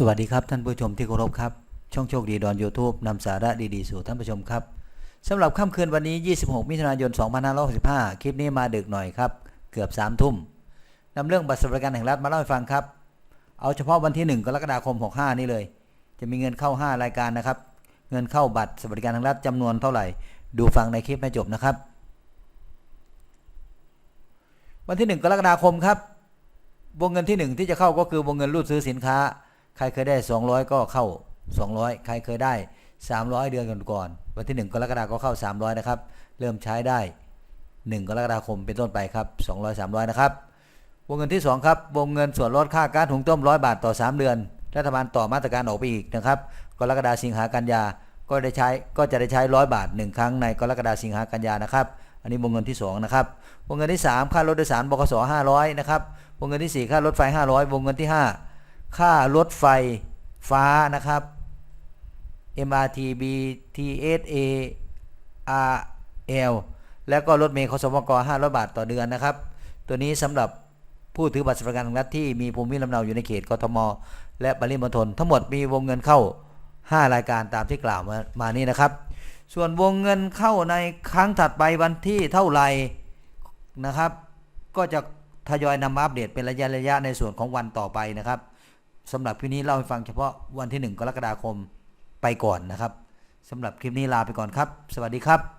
สวัสดีครับท่านผู้ชมที่เคารพครับ ช่องโชคดีดอน YouTube นำสาระดีๆ สู่ท่านผู้ชมครับสำหรับค่ำคืนวันนี้ 26 มิถุนายน 2565 คลิปนี้มาดึกหน่อยครับ เกือบ 3 ทุ่มนำเรื่องบัตรสวัสดิการแห่งรัฐมาเล่าให้ฟังครับ เอาเฉพาะวันที่ 1 กรกฎาคม 65 นี้เลย จะมีเงินเข้า 5 รายการนะครับ เงินเข้าบัตรสวัสดิการแห่งรัฐจำนวนเท่าไหร่ ดูฟังในคลิปให้จบนะครับ วันที่ 1 กรกฎาคมครับ วงเงินที่หนึ่งที่จะเข้าก็คือวงเงินรูดซื้อสินค้า ใครเคยได้ 200 ก็เข้า 200 ใครเคยได้ 300 เดือนก่อนๆวันที่ 1 กรกฎาคมก็เข้า 300 นะครับ เริ่มใช้ได้ 1 กรกฎาคมเป็นต้นไปครับ 200 300 นะครับ วงเงินที่ 2 ครับ วงเงินส่วนลดค่าก๊าซหุงต้ม 100 บาทต่อ 3 เดือน รัฐบาลต่อมาตรการออกไปอีกนะครับ กรกฎาคมสิงหากันยา ก็ได้ใช้ ก็จะได้ใช้ 100 บาท 1 ครั้งในกรกฎาคมสิงหากันยานะครับ อันนี้วงเงินที่ 2 นะครับ วงเงินที่ 3 ค่ารถโดยสารบขส500 นะครับ วงเงินที่ 4 ค่ารถไฟ 500 วงเงินที่ 5 ค่ารถไฟฟ้านะครับ MRT BTS ARL แล้วก็รถเมล์ขสมก500 บาทต่อเดือนนะครับ ตัวนี้สำหรับผู้ถือบัตรสวัสดิการแห่งรัฐที่มีภูมิลำเนาอยู่ในเขตกทม และปริมณฑลทั้งหมดมีวงเงินเข้า 5 รายการตามที่กล่าวมามานี้นะครับ ส่วนวงเงินเข้าในครั้งถัดไปวันที่เท่าไหร่นะครับ ก็จะทยอยนำมาอัปเดตเป็นระยะระยะในส่วนของวันต่อไปนะครับ สำหรับคลิปนี้เล่าให้ฟังเฉพาะวันที่ 1 กรกฎาคมไปก่อนนะครับสำหรับคลิปนี้ลาไปก่อนครับ สวัสดีครับ